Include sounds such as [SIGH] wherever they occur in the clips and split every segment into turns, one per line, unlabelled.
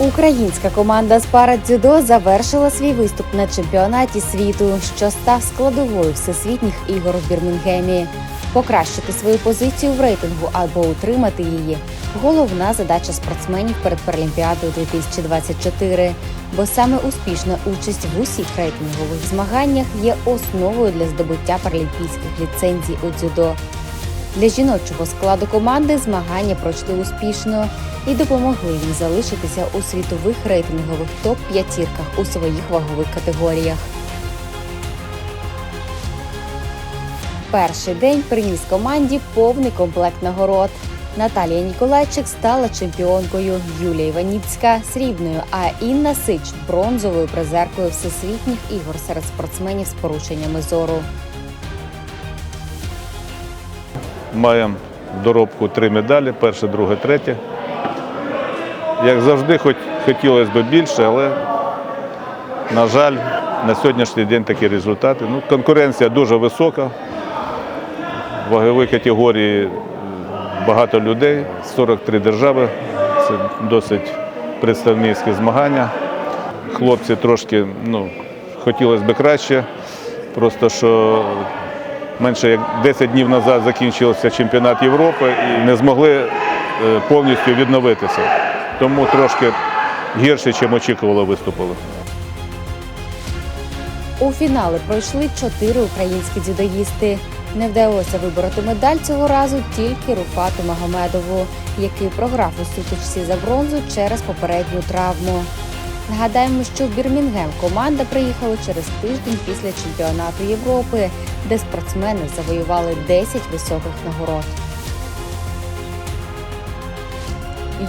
Українська команда з парадзюдо завершила свій виступ на чемпіонаті світу, що став складовою всесвітніх ігор в Бірмінгемі. Покращити свою позицію в рейтингу або утримати її головна задача спортсменів перед Паралімпіадою 2024. Бо саме успішна участь в усіх рейтингових змаганнях є основою для здобуття паралімпійських ліцензій у дзюдо. Для жіночого складу команди змагання пройшли успішно і допомогли їм залишитися у світових рейтингових топ-п'ятірках у своїх вагових категоріях. Перший день приніс команді повний комплект нагород. Наталія Ніколайчик стала чемпіонкою, Юлія Іваніцька срібною, а Інна Сич бронзовою призеркою всесвітніх ігор серед спортсменів з порушеннями зору.
Маємо доробку три медалі: перше, друге, третє. Як завжди, хоч хотілося б більше, але, на жаль, на сьогоднішній день такі результати. Ну, конкуренція дуже висока. В ваговій категорії багато людей, 43 держави. Це досить представницькі змагання. Хлопці трошки ну, хотілося б краще. Просто що менше як 10 днів назад закінчився чемпіонат Європи і не змогли е, повністю відновитися. Тому трошки гірше, ніж очікували, виступили.
У фінали пройшли чотири українські дзюдоїсти. Не вдалося вибороти медаль цього разу тільки Руфату Магомедову, який програв у сутичці за бронзу через попередню травму. Нагадаємо, що в Бірмінгем команда приїхала через тиждень після чемпіонату Європи, де спортсмени завоювали 10 високих нагород.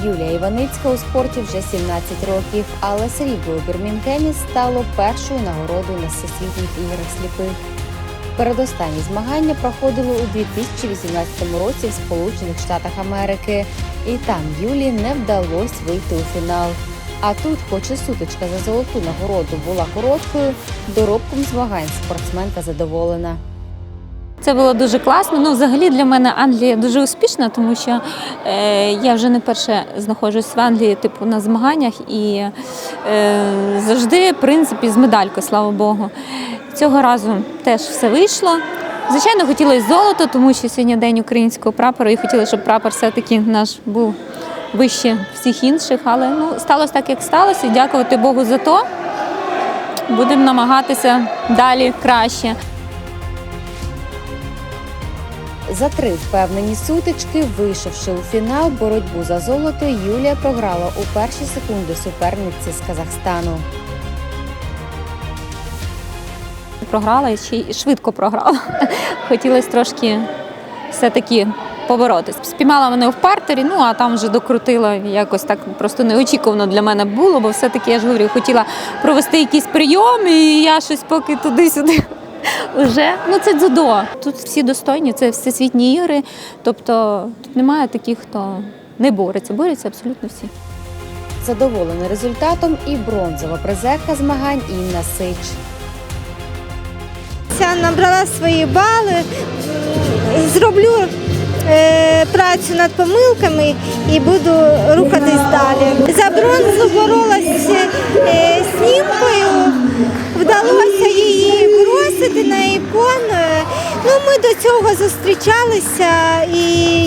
Юлія Іваницька у спорті вже 17 років, але срібло у Бірмінгемі стало першою нагородою на всесвітніх іграх сліпих. Передостанні змагання проходили у 2018 році в Сполучених Штатах Америки, і там Юлії не вдалося вийти у фінал. А тут, хоч і сутичка за золоту нагороду була короткою, доробком змагань спортсменка задоволена.
Це було дуже класно. Ну, взагалі для мене Англія дуже успішна, тому що е, я вже не перше знаходжусь в Англії, типу на змаганнях, і е, завжди, в принципі, з медалькою, слава Богу. Цього разу теж все вийшло. Звичайно, хотілося золото, тому що сьогодні день українського прапору, і хотіли, щоб прапор все-таки наш був вище всіх інших. Але ну, сталося так, як сталося. І дякувати Богу за то. Будемо намагатися далі краще.
За три впевнені сутички, вийшовши у фінал боротьбу за золото, Юлія програла у перші секунди суперниці з Казахстану.
програла і ще й швидко програла. Хотілося трошки все-таки поборотись. Спіймала мене в партері, ну а там вже докрутила якось так просто неочікувано для мене було, бо все-таки я ж говорю, хотіла провести якийсь прийом, і я щось поки туди-сюди. [LAUGHS] Уже ну це дзюдо. Тут всі достойні, це всесвітні ігри. Тобто тут немає таких, хто не бореться. Борються абсолютно всі.
Задоволена результатом і бронзова призерка змагань Інна Сич.
Я набрала свої бали, зроблю працю над помилками і буду рухатись далі. За бронзу боролася е, з німкою, вдалося її бросити на ікон. Ну, ми до цього зустрічалися, і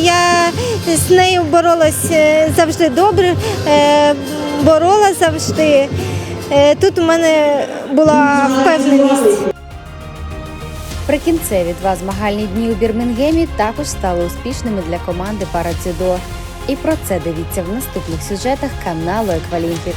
я з нею боролася завжди добре, е, борола завжди. Е, Тут у мене була впевненість.
Прикінцеві два змагальні дні у Бірмінгемі також стали успішними для команди Парадзюдо. І про це дивіться в наступних сюжетах каналу Еквалімпік.